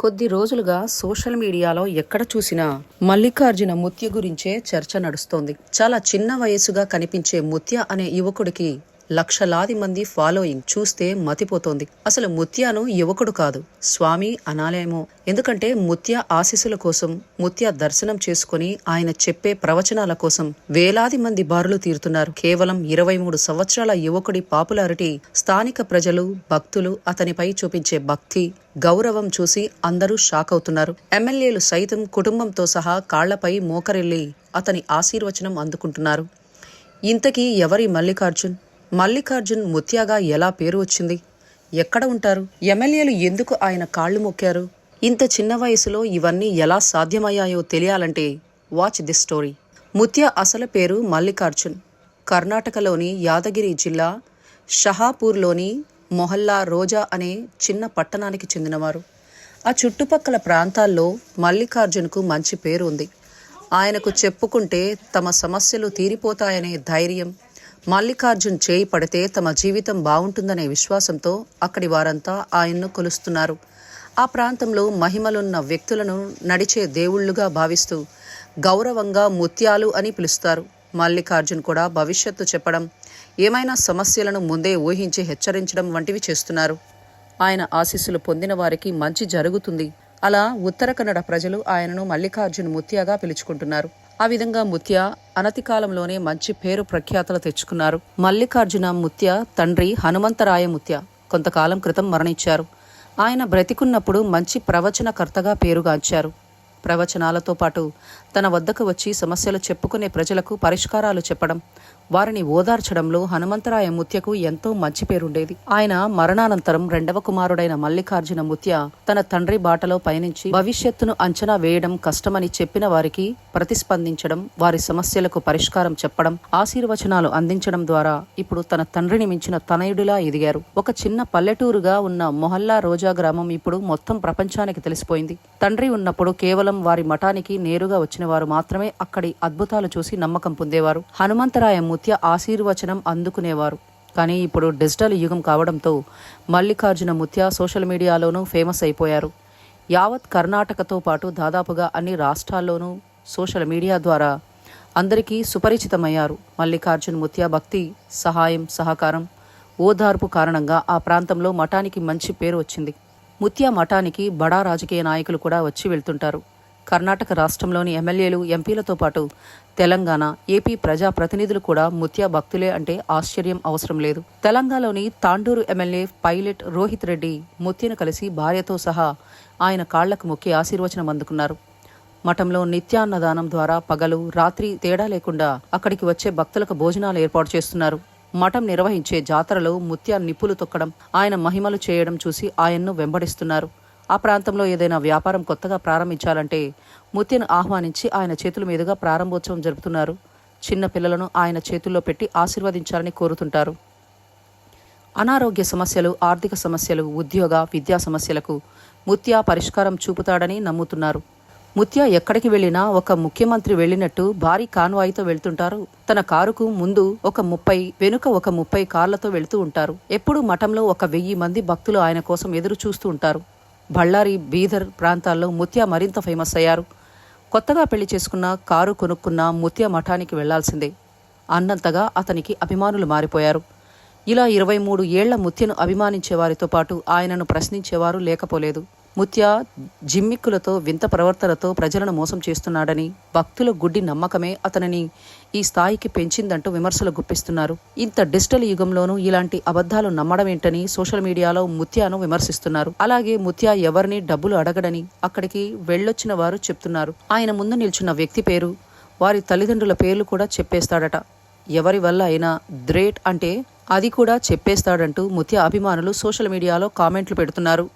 కొద్ది రోజులుగా సోషల్ మీడియాలో ఎక్కడ చూసినా మల్లికార్జున ముత్య గురించే చర్చ నడుస్తోంది. చాలా చిన్న వయసుగా కనిపించే ముత్య అనే యువకుడికి లక్షలాది మంది ఫాలోయింగ్ చూస్తే మతిపోతోంది. అసలు ముత్యాను యువకుడు కాదు స్వామి అనాలేమో ఎందుకంటే ముత్య ఆశీస్సుల కోసం ముత్య దర్శనం చేసుకుని ఆయన చెప్పే ప్రవచనాల కోసం వేలాది మంది బారులు తీరుతున్నారు. కేవలం ఇరవై మూడు సంవత్సరాల యువకుడి పాపులారిటీ స్థానిక ప్రజలు భక్తులు అతనిపై చూపించే భక్తి గౌరవం చూసి అందరూ షాక్ అవుతున్నారు. ఎమ్మెల్యేలు సైతం కుటుంబంతో సహా కాళ్ళపై మోకరిల్లి అతని ఆశీర్వచనం అందుకుంటున్నారు. ఇంతకీ ఎవరి మల్లికార్జున్? మల్లికార్జున్ ముత్యాగా ఎలా పేరు వచ్చింది? ఎక్కడ ఉంటారు? ఎమ్మెల్యేలు ఎందుకు ఆయన కాళ్ళు మొక్కారు? ఇంత చిన్న వయసులో ఇవన్నీ ఎలా సాధ్యమయ్యాయో తెలియాలంటే వాచ్ దిస్ స్టోరీ ముత్య అసలు పేరు మల్లికార్జున్. కర్ణాటకలోని యాదగిరి జిల్లా షహాపూర్లోని మొహల్లా రోజా అనే చిన్న పట్టణానికి చెందినవారు. ఆ చుట్టుపక్కల ప్రాంతాల్లో మల్లికార్జున్కు మంచి పేరు ఉంది. ఆయనకు చెప్పుకుంటే తమ సమస్యలు తీరిపోతాయనే ధైర్యం మల్లికార్జున్ చేయి పడితే తమ జీవితం బాగుంటుందనే విశ్వాసంతో అక్కడి వారంతా ఆయన్ను కొలుస్తున్నారు. ఆ ప్రాంతంలో మహిమలున్న వ్యక్తులను నడిచే దేవుళ్ళుగా భావిస్తూ గౌరవంగా ముత్యాలు అని పిలుస్తారు. మల్లికార్జున్ కూడా భవిష్యత్తు చెప్పడం ఏమైనా సమస్యలను ముందే ఊహించి హెచ్చరించడం వంటివి చేస్తున్నారు. ఆయన ఆశీస్సులు పొందిన వారికి మంచి జరుగుతుంది. అలా ఉత్తర కన్నడ ప్రజలు ఆయనను మల్లికార్జున్ ముత్యాగా పిలుచుకుంటున్నారు. ఆ విధంగా ముత్య అనతి కాలంలోనే మంచి పేరు ప్రఖ్యాతలు తెచ్చుకున్నారు. మల్లికార్జున ముత్య తండ్రి హనుమంతరాయ ముత్య కొంతకాలం క్రితం మరణించారు. ఆయన బ్రతికున్నప్పుడు మంచి ప్రవచనకర్తగా పేరుగాంచారు. ప్రవచనాలతో పాటు తన వద్దకు వచ్చి సమస్యలు చెప్పుకునే ప్రజలకు పరిష్కారాలు చెప్పడం వారిని ఓదార్చడంలో హనుమంతరాయ ముత్యకు ఎంతో మంచి పేరుండేది. ఆయన మరణానంతరం రెండవ కుమారుడైన మల్లికార్జున ముత్య తన తండ్రి బాటలో పయనించి భవిష్యత్తును అంచనా వేయడం కష్టమని చెప్పిన వారికి ప్రతిస్పందించడం వారి సమస్యలకు పరిష్కారం చెప్పడం ఆశీర్వచనాలు అందించడం ద్వారా ఇప్పుడు తన తండ్రిని మించిన తనయుడిలా ఎదిగారు. ఒక చిన్న పల్లెటూరుగా ఉన్న మొహల్లా రోజా గ్రామం ఇప్పుడు మొత్తం ప్రపంచానికి తెలిసిపోయింది. తండ్రి ఉన్నప్పుడు కేవలం వారి మఠానికి నేరుగా వచ్చిన వారు మాత్రమే అక్కడి అద్భుతాలు చూసి నమ్మకం పొందేవారు. హనుమంతరాయ ముత్య ఆశీర్వచనం అందుకునేవారు. కానీ ఇప్పుడు డిజిటల్ యుగం కావడంతో మల్లికార్జున ముత్య సోషల్ మీడియాలోనూ ఫేమస్ అయిపోయారు. యావత్ కర్ణాటకతో పాటు దాదాపుగా అన్ని రాష్ట్రాల్లోనూ సోషల్ మీడియా ద్వారా అందరికీ సుపరిచితమయ్యారు. మల్లికార్జున్ ముత్య భక్తి సహాయం సహకారం ఓదార్పు కారణంగా ఆ ప్రాంతంలో మఠానికి మంచి పేరు వచ్చింది. ముత్య మఠానికి బడా రాజకీయ నాయకులు కూడా వచ్చి వెళ్తుంటారు. కర్ణాటక రాష్ట్రంలోని ఎమ్మెల్యేలు ఎంపీలతో పాటు తెలంగాణ ఏపీ ప్రజా ప్రతినిధులు కూడా ముత్య భక్తులే అంటే ఆశ్చర్యం అవసరం లేదు. తెలంగాణలోని తాండూరు ఎమ్మెల్యే పైలట్ రోహిత్ రెడ్డి ముత్యను కలిసి భార్యతో సహా ఆయన కాళ్ళకు మొక్కి ఆశీర్వచనం అందుకున్నారు. మఠంలో నిత్యాన్నదానం ద్వారా పగలు రాత్రి తేడా లేకుండా అక్కడికి వచ్చే భక్తులకు భోజనాలు ఏర్పాటు చేస్తున్నారు. మఠం నిర్వహించే జాతరలో ముత్య నిప్పులు తొక్కడం ఆయన మహిమలు చేయడం చూసి ఆయన్ను వెంబడిస్తున్నారు. ఆ ప్రాంతంలో ఏదైనా వ్యాపారం కొత్తగా ప్రారంభించాలంటే ముత్యను ఆహ్వానించి ఆయన చేతుల మీదుగా ప్రారంభోత్సవం జరుపుతున్నారు. చిన్న పిల్లలను ఆయన చేతుల్లో పెట్టి ఆశీర్వదించాలని కోరుతుంటారు. అనారోగ్య సమస్యలు ఆర్థిక సమస్యలు ఉద్యోగ విద్యా సమస్యలకు ముత్య పరిష్కారం చూపుతాడని నమ్ముతున్నారు. ముత్య ఎక్కడికి వెళ్ళినా ఒక ముఖ్యమంత్రి వెళ్ళినట్టు భారీ కాన్వాయితో వెళ్తుంటారు. తన కారుకు ముందు ఒక ముప్పై వెనుక ఒక ముప్పై కార్లతో వెళుతూ ఉంటారు. ఎప్పుడూ మఠంలో ఒక వెయ్యి మంది భక్తులు ఆయన కోసం ఎదురు చూస్తూ ఉంటారు. బళ్ళారి బీదర్ ప్రాంతాల్లో ముత్య మరింత ఫేమస్ అయ్యారు. కొత్తగా పెళ్ళి చేసుకున్న కారు కొనుక్కున్న ముత్య మఠానికి వెళ్ళాల్సిందే. అన్నంతగా అతనికి అభిమానులు మారిపోయారు. ఇలా ఇరవై మూడు ఏళ్ళ ముత్యను అభిమానించే వారితో పాటు ఆయనను ప్రశ్నించేవారు లేకపోలేదు. ముత్య జిమ్మిక్కులతో వింత ప్రవర్తనతో ప్రజలను మోసం చేస్తున్నాడని భక్తుల గుడ్డి నమ్మకమే అతనిని ఈ స్థాయికి పెంచిందంటూ విమర్శలు గుప్పిస్తున్నారు. ఇంత డిజిటల్ యుగంలోనూ ఇలాంటి అబద్ధాలు నమ్మడం ఏంటని సోషల్ మీడియాలో ముత్యాను విమర్శిస్తున్నారు. అలాగే ముత్య ఎవరిని డబ్బులు అడగడని అక్కడికి వెళ్ళొచ్చిన వారు చెప్తున్నారు. ఆయన ముందు నిల్చున్న వ్యక్తి పేరు వారి తల్లిదండ్రుల పేర్లు కూడా చెప్పేస్తాడట. ఎవరి వల్ల అయినా గ్రేట్ అంటే అది కూడా చెప్పేస్తాడంటూ ముత్య అభిమానులు సోషల్ మీడియాలో కామెంట్లు పెడుతున్నారు.